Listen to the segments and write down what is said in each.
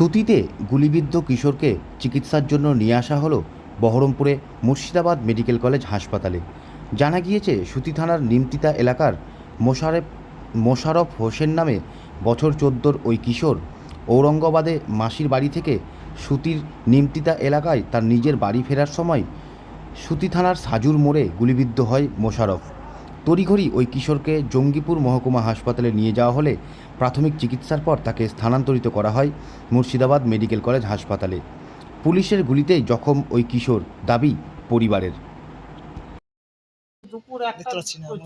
সুতিতে গুলিবিদ্ধ কিশোরকে চিকিৎসার জন্য নিয়ে আসা হলো বহরমপুরে মুর্শিদাবাদ মেডিকেল কলেজ হাসপাতালে। জানা গিয়েছে সুতি থানার নিমতিতা এলাকার মোশারেফ, মোশারফ হোসেন নামে বছর চোদ্দোর ওই কিশোর ঔরঙ্গাবাদে মাসির বাড়ি থেকে সুতির নিমতিতা এলাকায় তার নিজের বাড়ি ফেরার সময় সুতি থানার সাজুর মোড়ে গুলিবিদ্ধ হয় মোশারফ। তড়িঘড়ি ওই কিশোরকে জঙ্গিপুর মহকুমা হাসপাতালে নিয়ে যাওয়া হলে প্রাথমিক চিকিৎসার পর তাকে স্থানান্তরিত করা হয় মুর্শিদাবাদ মেডিকেল কলেজ হাসপাতালে। পুলিশের গুলিতেই জখম ওই কিশোর দাবি পরিবারের। দুপুর একটা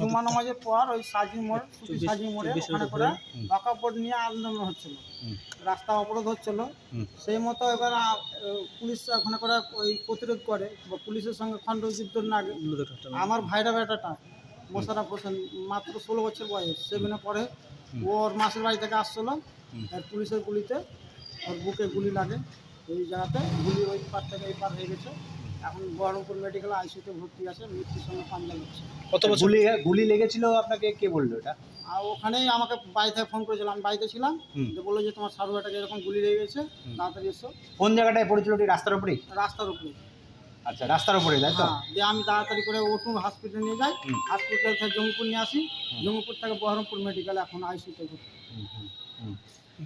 জুমা নামাজের পর ওই সাজি মোড় সাজি মোড়ে ওখানে করে। বাঁকাপড় নিয়ে আন্দোলন হচ্ছিল। রাস্তা অবরোধ হচ্ছিল। সেই মতো এবার পুলিশ ওখানে করে ওই প্রতিরোধ করে পুলিশের সঙ্গে খণ্ডযুদ্ধ না আমার ভাইরা বেটাটা মোশারফ হোসেন মাত্র ষোলো বছর বয়স সেভেনে পড়ে। হুম। ওর মাসের বাড়ি থেকে আসছিল আর পুলিশের গুলিতে ওর বুকে গুলি লাগে। এই জায়গাতে গুলি ওই পার থেকে এই পার হয়ে গেছে। এখন বহরমপুর মেডিকেল আইসিউতে ভর্তি আছে মৃত্যুর সঙ্গে পাঞ্জা হচ্ছে। কত বছর? গুলি গুলি লেগেছিল আপনাকে কে বলল এটা? আর ওখানেই আমাকে বাড়ি থেকে ফোন করেছিল আমি বাড়িতে ছিলাম। যে বলল যে তোমার সার্ভারটাকে এরকম গুলি লেগে গেছে। তাড়াতাড়ি এসো। কোন জায়গাটায় পড়েছিল রাস্তার উপরেই? রাস্তার উপরে আচ্ছা রাস্তার উপরে তাই তো? হ্যাঁ দিয়ে আমি তাড়াতাড়ি করে ওটু হসপিটালে নিয়ে যাই। হুম। হসপিটাল থেকে জঙ্গিপুর নিয়ে আসি। জঙ্গিপুর থেকে বহরমপুর মেডিকেল এখন হুম।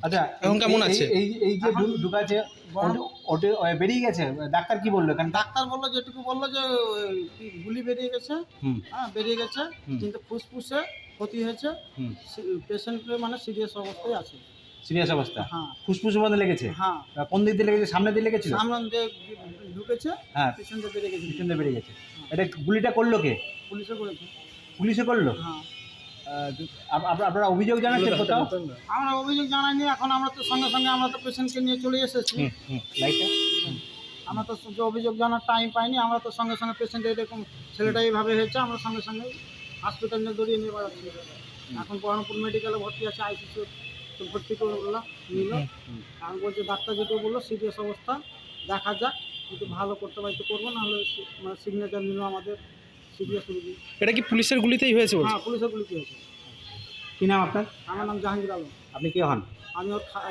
আচ্ছা এখন কেমন আছে? এই এই যে ঢুকাছে বহরম- বেরিয়ে গেছে? ডাক্তার কি বলল এখানে? ডাক্তার বলল যেটুকু বলল যে গুলি বেরিয়ে গেছে। হুম। হ্যাঁ বেরিয়ে গেছে কিন্তু ফুসফুসে ক্ষতি হয়েছে। পেশেন্টের মানে সিরিয়াস অবস্থায় আছে। সিরিয়াস অবস্থা। হ্যাঁ। ফুসফুসের মধ্যে লেগেছে? হ্যাঁ। কোন দিক দিয়ে লেগেছে? সামনে দিয়ে লেগেছিল? সামনে দিয়ে ঢুকেছে হ্যাঁ। পিছন দিয়ে বেরিয়ে গেছে পিছন দিয়ে বেরিয়ে গেছে। এটা গুলিটা করল কে? পুলিশে করেছে। পুলিশে করল? হ্যাঁ। আপনারা অভিযোগ জানাচ্ছেন কোথাও? আমরা অভিযোগ জানাইনি এখন আমরা তো সঙ্গে সঙ্গে আমরা তো পেশেন্টকে নিয়ে চলে এসেছি। আমরা তো যে অভিযোগ জানার টাইম পাইনি আমরা তো সঙ্গে সঙ্গে পেশেন্ট এরকম ছেলেটা এইভাবে হয়েছে আমরা সঙ্গে সঙ্গে নিয়ে দৌড়িয়ে নিয়ে বেড়াচ্ছি। এখন বহরমপুর মেডিকেলে ভর্তি আছে আইসিসি তো ভর্তি করে বললাম নিল আমি বলছে ডাক্তার যেটা বলল সিরিয়াস অবস্থা দেখা যাক কিন্তু ভালো করতে পারি তো করব নাহলে হলে মানে সিগনেচার নিল আমাদের সিরিয়াস রুগী। এটা কি পুলিশের গুলিতেই হয়েছে হ্যাঁ পুলিশের গুলিতে হয়েছে। কি নাম আপনার? আমার নাম জাহাঙ্গীর আলম। আপনি কে হন? আমি ওর খা-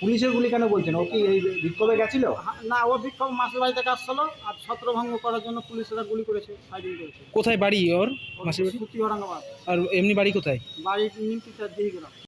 পুলিশের গুলি কেন বলছেন? ও কি এই বিক্ষোভে গেছিল? হ্যাঁ, না ও বিক্ষোভ মাসের বাড়ি থেকে আসছিল আর ছত্রভঙ্গ করার জন্য পুলিশরা গুলি করেছে ফায়ারিং করেছে। কোথায় বাড়ি ওর মাসির বাড়ি? সুতি ঔরঙ্গাবাদ আর এমনি বাড়ি কোথায়? বাড়ি নিমতিতে দিহিগ্রাম